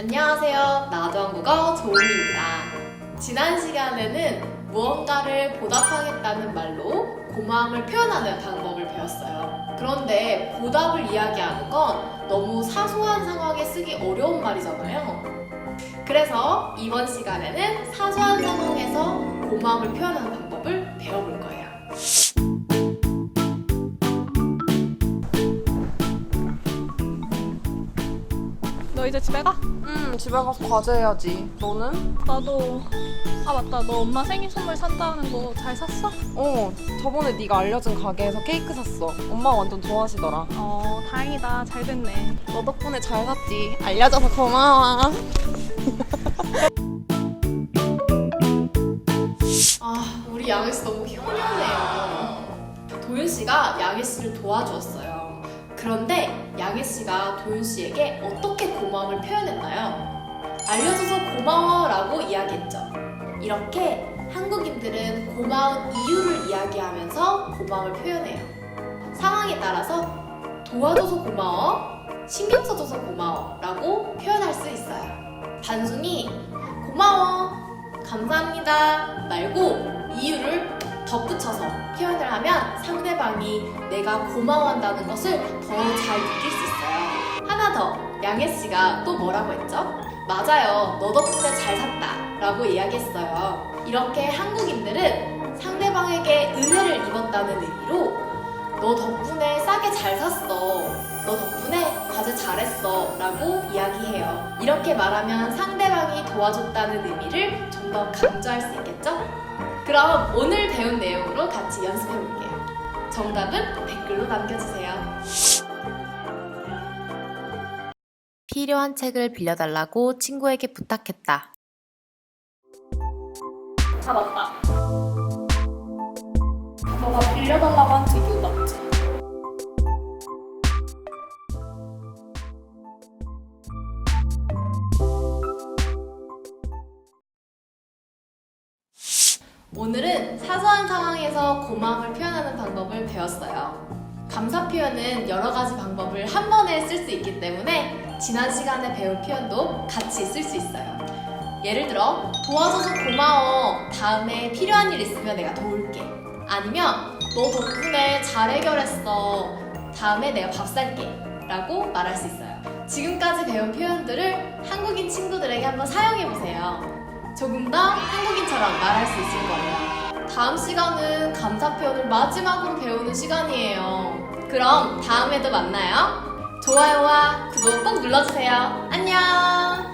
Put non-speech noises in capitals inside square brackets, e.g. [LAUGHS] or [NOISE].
안녕하세요. 나도 한국어 조은입니다. 지난 시간에는 무언가를 보답하겠다는 말로 고마움을 표현하는 방법을 배웠어요. 그런데 보답을 이야기하는 건 너무 사소한 상황에 쓰기 어려운 말이잖아요. 그래서 이번 시간에는 사소한 상황에서 고마움을 표현하는 방법을 배워볼 거예요. 너 이제 집에 가? 음, 집에 가서 과제해야지. 너는? 나도 아 맞다 너 엄마 생일 선물 산다는 거 잘 샀어? 어, 저번에 네가 알려준 가게에서 케이크 샀어. 엄마 완전 좋아하시더라. 어 다행이다 잘 됐네 너 덕분에 잘 샀지. 알려줘서 고마워. [LAUGHS] 아, 우리 양혜 씨 너무 효녀네요. 도윤 씨가 양혜 씨를 도와주었어요. 그런데 양혜 씨가 도윤 씨에게 어떻게 고마움을 표현했나요? 알려줘서 고마워라고 이야기했죠. 이렇게 한국인들은 고마운 이유를 이야기하면서 고마움을 표현해요. 상황에 따라서 도와줘서 고마워, 신경 써줘서 고마워 라고 표현할 수 있어요. 단순히 고마워, 감사합니다 말고 이유를 덧붙여서 표현을 하면 상대방이 내가 고마워한다는 것을 더 잘 느낄 수 있어요. 하나 더, 양혜 씨가 또 뭐라고 했죠? 맞아요, 너 덕분에 잘 샀다 라고 이야기했어요. 이렇게 한국인들은 상대방에게 은혜를 입었다는 의미로 너 덕분에 싸게 잘 샀어. 너 덕분에 과제 잘했어. 라고 이야기해요. 이렇게 말하면 상대방이 도와줬다는 의미를 좀 더 강조할 수 있겠죠? 그럼 오늘 배운 내용으로 같이 연습해 볼게요. 정답은 댓글로 남겨주세요. 필요한 책을 빌려달라고 친구에게 부탁했다. 아 맞다 너가 빌려달라고 한 책이 오늘은 사소한 상황에서 고마움을 표현하는 방법을 배웠어요. 감사 표현은 여러 가지 방법을 한 번에 쓸 수 있기 때문에 지난 시간에 배운 표현도 같이 쓸 수 있어요. 예를 들어, 도와줘서 고마워. 다음에 필요한 일 있으면 내가 도울게. 아니면, 너 덕분에 잘 해결했어. 다음에 내가 밥 살게. 라고 말할 수 있어요. 지금까지 배운 표현들을 한국인 친구들에게 한번 사용해보세요. 조금 더 한국 인처럼 말할 수 있을 거예요. 다음 시간은 감사 표현을 마지막으로 배우는 시간이에요. 그럼 다음에도 만나요. 좋아요와 구독 꼭 눌러주세요. 안녕!